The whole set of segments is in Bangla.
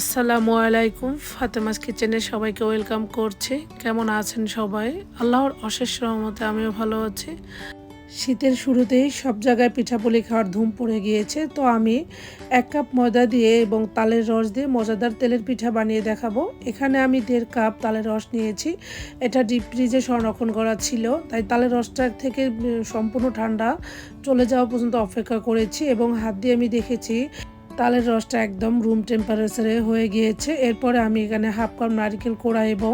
আসসালামু আলাইকুম, ফাতেমাস কিচেনে সবাইকে ওয়েলকাম করছি। কেমন আছেন সবাই? আল্লাহর অশেষ রহমতে আমিও ভালো আছি। শীতের শুরুতেই সব জায়গায় পিঠাপুলি খাওয়ার ধুম পড়ে গিয়েছে, তো আমি এক কাপ ময়দা দিয়ে এবং তালের রস দিয়ে মজাদার তেলের পিঠা বানিয়ে দেখাবো। এখানে আমি দেড় কাপ তালের রস নিয়েছি। এটা ডিপ ফ্রিজে সংরক্ষণ করা ছিল, তাই তালের রসটা থেকে সম্পূর্ণ ঠান্ডা চলে যাওয়া পর্যন্ত অপেক্ষা করেছি এবং হাত দিয়ে আমি দেখেছি তালের রসটা একদম রুম টেম্পারেচারে হয়ে গিয়েছে। এরপরে আমি এখানে হাফ কাপ নারিকেল কোড়া এবং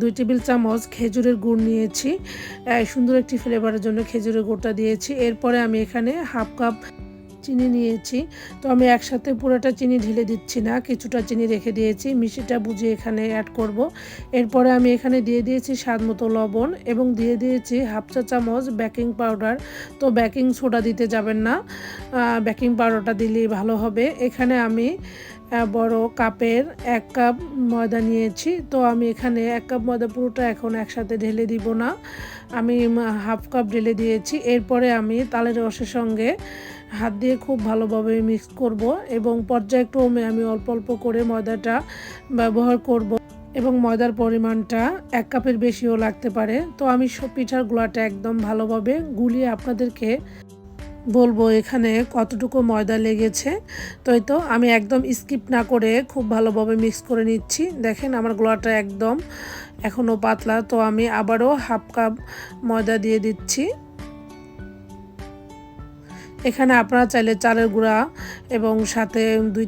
দুই টেবিল চামচ খেজুরের গুড় নিয়েছি। সুন্দর একটি ফ্লেভারের জন্য খেজুরের গুড়টা দিয়েছি। এরপরে আমি এখানে হাফ কাপ চিনি নিয়েছি। তো আমি একসাথে পুরোটা চিনি ঢেলে দিচ্ছি না, কিছুটা চিনি রেখে দিয়েছি। মিষ্টিটা বুঝে এখানে অ্যাড করব। এরপরে আমি এখানে দিয়ে দিয়েছি স্বাদ মতো লবণ এবং দিয়ে দিয়েছি হাফ চা চামচ বেকিং পাউডার তো বেকিং সোডা দিতে যাবেন না। বেকিং পাউডারটা দিলেই ভালো হবে। এখানে আমি বড় কাপের এক কাপ ময়দা নিয়েছি। তো আমি এখানে এক কাপ ময়দা পুরোটা এখন একসাথে ঢেলে দিব না। আমি হাফ কাপ ঢেলে দিয়েছি। এরপরে আমি তালের রসের সঙ্গে হাত দিয়ে খুব ভালোভাবে মিক্স করব এবং পর্যায়ক্রমে আমি অল্প অল্প করে ময়দাটা ব্যবহার করব এবং ময়দার পরিমাণটা এক কাপের বেশিও লাগতে পারে। তো আমি সব পিঠার গুলাটা একদম ভালোভাবে গুলিয়ে আপনাদেরকে বলব এখানে কতটুকু ময়দা লেগেছে। তো তো আমি একদম স্কিপ না করে খুব ভালোভাবে মিক্স করে নিচ্ছি। দেখেন আমার গোলাটা একদম এখনও পাতলা। তো আমি আবারও হাফ কাপ ময়দা দিয়ে দিচ্ছি। এখানে আপনারা চাইলে চালের গুঁড়া এবং সাথে দুই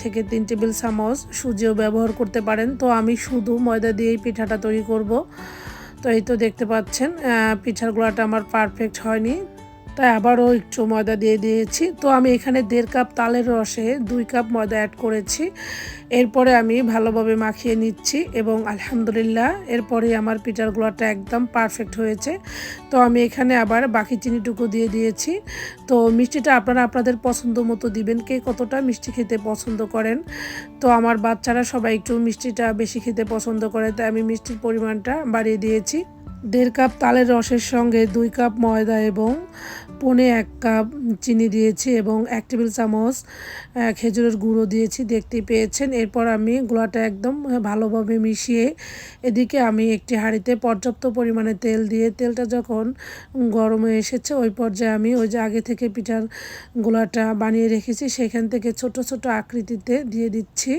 থেকে তিন টেবিল চামচ সুজিও ব্যবহার করতে পারেন। তো আমি শুধু ময়দা দিয়েই পিঠাটা তৈরি করব। তো এই তো দেখতে পাচ্ছেন পিঠার গুঁড়াটা আমার পারফেক্ট হয়নি। তাই আবারও একটু ময়দা দিয়ে দিয়েছি। তো আমি এখানে দেড় কাপ তালের রসে দুই কাপ ময়দা অ্যাড করেছি। এরপরে আমি ভালোভাবে মাখিয়ে নিচ্ছি এবং আলহামদুলিল্লাহ এরপরে আমার পিঠার গুঁড়াটা একদম পারফেক্ট হয়েছে। তো আমি এখানে আবার বাকি চিনিটুকু দিয়ে দিয়েছি। তো মিষ্টিটা আপনারা আপনাদের পছন্দ মতো দিবেন। কে কতটা মিষ্টি খেতে পছন্দ করেন? তো আমার বাচ্চারা সবাই একটু মিষ্টিটা বেশি খেতে পছন্দ করে, তাই আমি মিষ্টির পরিমাণটা বাড়িয়ে দিয়েছি। দেড় কাপ তালের রসের সঙ্গে দুই কাপ ময়দা এবং পনে এক কাপ চিনি দিয়েছি এবং এক টেবিল চামচ খেজুরের গুঁড়ো দিয়েছি, দেখতে পেয়েছেন। এরপর আমি গুঁড়াটা একদম ভালোভাবে মিশিয়ে এদিকে আমি একটি হাঁড়িতে পর্যাপ্ত পরিমাণে তেল দিয়ে, তেলটা যখন গরমে এসেছে ওই পর্যায়ে আমি ওই যে আগে থেকে পিঠার গোলাটা বানিয়ে রেখেছি, সেখান থেকে ছোট ছোট আকৃতিতে দিয়ে দিচ্ছি।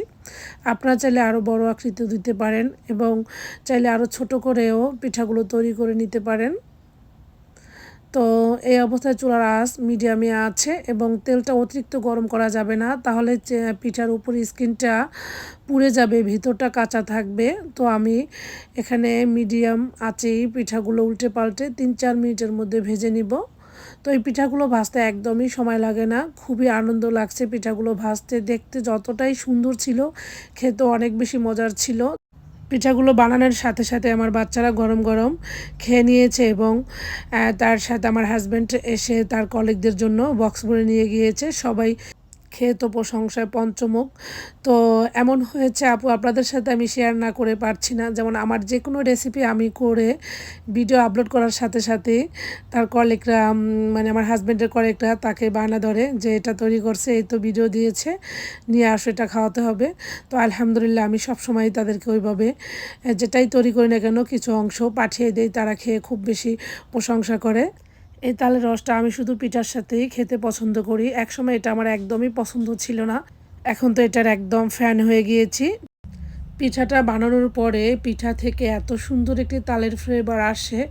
আপনারা চাইলে আরও বড় আকৃতি দিতে পারেন এবং চাইলে আরও ছোট করেও পিঠাগুলো তৈরি করে নিতে পারেন। তো এই অবস্থায় চুলার আঁচ মিডিয়ামে আছে এবং তেলটা অতিরিক্ত গরম করা যাবে না, তাহলে পিঠার উপর স্কিনটা পুড়ে যাবে, ভিতরটা কাঁচা থাকবে। তো আমি এখানে মিডিয়াম আঁচেই পিঠাগুলো উল্টে পাল্টে তিন চার মিনিটের মধ্যে ভেজে নিব। তো এই পিঠাগুলো ভাজতে একদমই সময় লাগে না। খুবই আনন্দ লাগছে পিঠাগুলো ভাজতে। দেখতে যতটাই সুন্দর ছিল খেতে অনেক বেশি মজার ছিল। পিঠাগুলো বানানোর সাথে সাথে আমার বাচ্চারা গরম গরম খেয়ে নিয়েছে এবং তার সাথে আমার হাজব্যান্ড এসে তার কলিগদের জন্য বক্স ভরে নিয়ে গিয়েছে। সবাই খেয়ে তো প্রশংসায় পঞ্চমুখ। তো এমন হয়েছে আপু আপনাদের সাথে আমি শেয়ার না করে পারছি না। যেমন আমার যে কোনো রেসিপি আমি করে ভিডিও আপলোড করার সাথে সাথে তার কলিগরা উম, মানে আমার হাজব্যান্ডের কলিগরা তাকে বায়না ধরে যে এটা তৈরি করছে এই তো ভিডিও দিয়েছে নিয়ে আসো এটা খাওয়াতে হবে। তো আলহামদুলিল্লাহ আমি সবসময় তাদেরকে ওইভাবে যেটাই তৈরি করি না কেন কিছু অংশ পাঠিয়ে দেই। তারা খেয়ে খুব বেশি প্রশংসা করে। এই তালের রসটা আমি শুধু পিঠার সাথেই খেতে পছন্দ করি। একসময় এটা আমার একদমই পছন্দ ছিল না। এখন তো এটার একদম ফ্যান হয়ে গিয়েছি। পিঠাটা বানানোর পরে পিঠা থেকে এত সুন্দর একটি তালের ফ্লেভার আসে।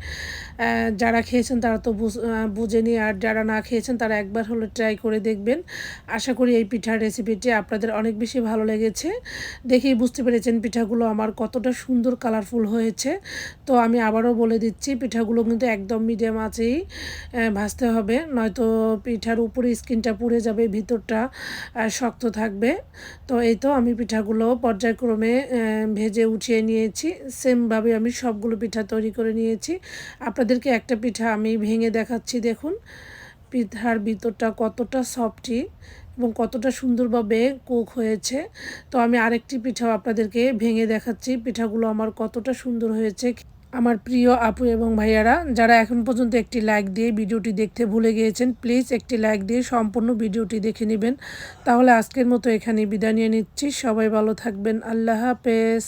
যারা খেয়েছেন তারা তো বুঝ- বুঝেনি, আর যারা না খেয়েছেন তারা একবার হলে ট্রাই করে দেখবেন। আশা করি এই পিঠার রেসিপিটি আপনাদের অনেক বেশি ভালো লেগেছে। দেখেই বুঝতে পেরেছেন পিঠাগুলো আমার কতটা সুন্দর কালারফুল হয়েছে। তো আমি আবারও বলে দিচ্ছি, পিঠাগুলো কিন্তু একদম মিডিয়াম আছেই ভাজতে হবে। নয়তো পিঠার উপরে স্কিনটা পুড়ে যাবে, ভিতরটা শক্ত থাকবে। তো এই তো আমি পিঠাগুলো পর্যায়ক্রমে ভেজে উঠিয়ে নিয়েছি। সেমভাবে আমি সবগুলো পিঠা তৈরি করে নিয়েছি। আপনাদেরকে একটা পিঠা আমি ভেঙে দেখাচ্ছি, দেখুন। পিঠার ভিতরটা কতটা সফটি এবং কতটা সুন্দরভাবে কুক হয়েছে। তো আমি আরেকটি পিঠাও আপনাদেরকে ভেঙে দেখাচ্ছি। পিঠাগুলো আমার কতটা সুন্দর হয়েছে। আমার প্রিয় আপু এবং ভাইয়ারা, যারা এখন পর্যন্ত একটি লাইক দিয়ে ভিডিওটি দেখতে ভুলে গিয়েছেন প্লিজ একটি লাইক দিয়ে সম্পূর্ণ ভিডিওটি দেখে নেবেন। তাহলে আজকের মতো এখানে বিদায় নিয়ে নিচ্ছি। সবাই ভালো থাকবেন। আল্লাহ হাফেজ।